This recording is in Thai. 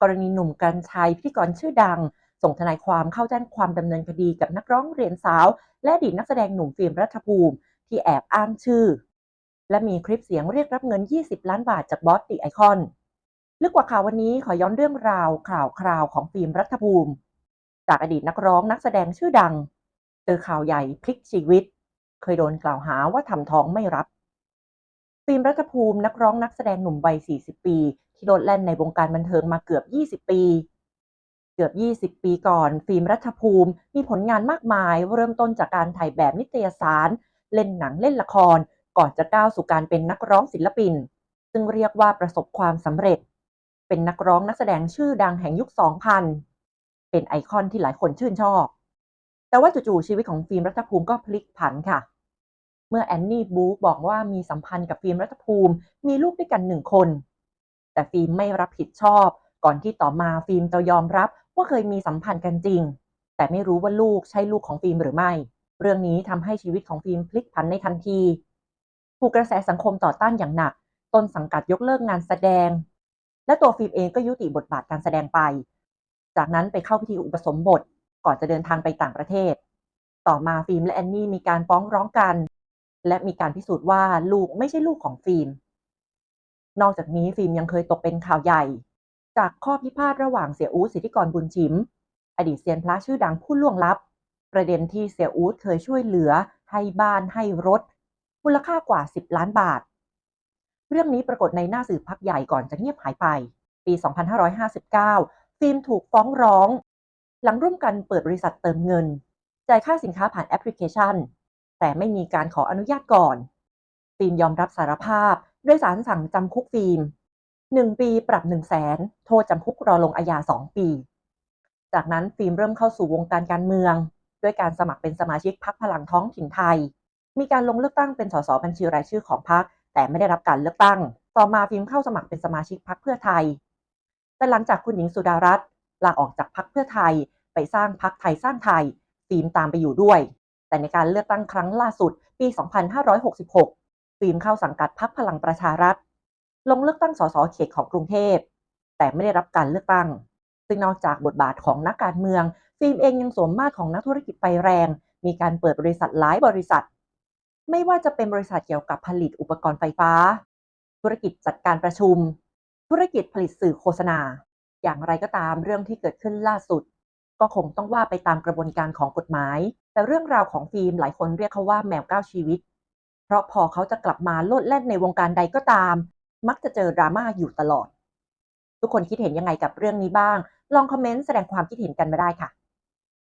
กรณีหนุ่มกัญชัยพิธีกรชื่อดัง ส่งทนายความเข้าแจ้งความดำเนินคดีกับนักร้องเรียนสาว และอดีตนักแสดงหนุ่มฟิล์มรัฐภูมิ ที่แอบอ้างชื่อ และมีคลิปเสียงเรียกรับเงิน 20 ล้านบาทจากบอสติไอคอนลึกกว่าข่าววันนี้ขอย้อนเรื่องราวข่าวคราวของฟิล์มรัฐภูมิ จากอดีตนักร้องนักแสดงชื่อดัง เจอข่าวใหญ่พลิกชีวิต เคยโดนกล่าวหาว่าทำท้องไม่รับ ฟิล์มรัฐภูมินักร้องนักแสดงหนุ่มวัย 40 ปี ที่โดดแล่นในวงการบันเทิงมาเกือบ 20 ปี เกือบ 20 ปีก่อน ฟิล์มรัฐภูมิมีผลงานมากมาย เริ่มต้นจากการถ่ายแบบนิตยสาร เล่นหนังเล่นละคร ก่อนจะก้าวสู่การเป็นนักร้องศิลปิน ซึ่งเรียกว่าประสบความสำเร็จ เป็นนักร้องนักแสดงชื่อดังแห่งยุค 2000 เป็นไอคอนที่หลายคนชื่นชอบ แต่ว่าจู่ๆชีวิตของฟิล์มรัฐภูมิก็พลิกผันค่ะเมื่อแอนนี่บู๊บอกว่ามีสัมพันธ์กับฟิล์มรัฐภูมิ มีลูกด้วยกันหนึ่งคน แต่ฟิล์มไม่รับผิดชอบ ก่อนที่ต่อมาฟิล์มจะยอมรับว่าเคยมีสัมพันธ์กันจริง แต่ไม่รู้ว่าลูกใช่ลูกของฟิล์มหรือไม่ เรื่องนี้ทำให้ชีวิตของฟิล์มพลิกผันในทันทีถูกกระแสสังคมต่อต้านอย่างหนัก ต้นสังกัดยกเลิกงานแสดง และตัวฟิล์มเองก็ยุติบทบาทการแสดงไป จากนั้นไปเข้าพิธีอุปสมบทก่อนจะเดินทางไปต่างประเทศ ต่อมาฟิล์มและแอนนี่มีการฟ้องร้องกัน และมีการพิสูจน์ว่าลูกไม่ใช่ลูกของฟิล์ม นอกจากนี้ฟิล์มยังเคยตกเป็นข่าวใหญ่ จากข้อพิพาทระหว่างเสียอู๊ดสิทธิกรบุญชิม อดีตเซียนพระชื่อดังผู้ล่วงลับ ประเด็นที่เสียอู๊ดเคยช่วยเหลือ ให้บ้านให้รถ มูลค่ากว่า 10 ล้านบาท เรื่องนี้ปรากฏในหน้าสื่อพักใหญ่ก่อนจะเงียบหายไป ปี 2559 ฟิล์มถูกฟ้องร้อง หลังร่วมกันเปิดบริษัทเติมเงิน จ่ายค่าสินค้าผ่านแอปพลิเคชัน แต่ไม่มีการขออนุญาตก่อน ฟิล์มยอมรับสารภาพ ด้วยสารสั่งจำคุกฟิล์ม1ปีปรับ1 0 0 0 0แสนโทษจำคุกรอลงอาญา2ปี จากนั้นฟิล์มเริ่มเข้าสู่วงการการเมือง ด้วยการสมัครเป็นสมาชิกพรรคพลังท้องถิ่นไทย มีการลงเลือกตั้งเป็นสสบัญชีรายชื่อของพรรคแต่ไม่ได้รับการเลือกตั้ง ต่อมาฟิล์มเข้าสมัครเป็นสมาชิกพรรคเพื่อไทย แต่หลังจากคุณหญิงสุดารัตน์ลาออกจากพรรคเพื่อไทย ไปสร้างพรรคไทยสร้างไทยฟิล์มตามไปอยู่ด้วย แต่ในการเลือกตั้งครั้งล่าสุดปี 2566 ฟิล์มเข้าสังกัดพรรคพลังประชารัฐ ลงเลือกตั้งสสเขตของกรุงเทพ แต่ไม่ได้รับการเลือกตั้ง ซึ่งนอกจากบทบาทของนักการเมือง ฟิล์มเองยังสวมมาตรของนักธุรกิจไฟแรง มีการเปิดบริษัทหลายบริษัท ไม่ว่าจะเป็นบริษัทเกี่ยวกับผลิตอุปกรณ์ไฟฟ้า ธุรกิจจัดการประชุม ธุรกิจผลิตสื่อโฆษณา อย่างไรก็ตามเรื่องที่เกิดขึ้นล่าสุด ก็คงต้องว่าไปตามกระบวนการของกฎหมาย แต่เรื่องราวของฟิล์มหลายคนเรียกเขาว่าแมวเก้าชีวิต เพราะพอเขาจะกลับมาโลดแล่นในวงการใดก็ตาม มักจะเจอดราม่าอยู่ตลอด ทุกคนคิดเห็นยังไงกับเรื่องนี้บ้าง ลองคอมเมนต์แสดงความคิดเห็นกันมาได้ค่ะ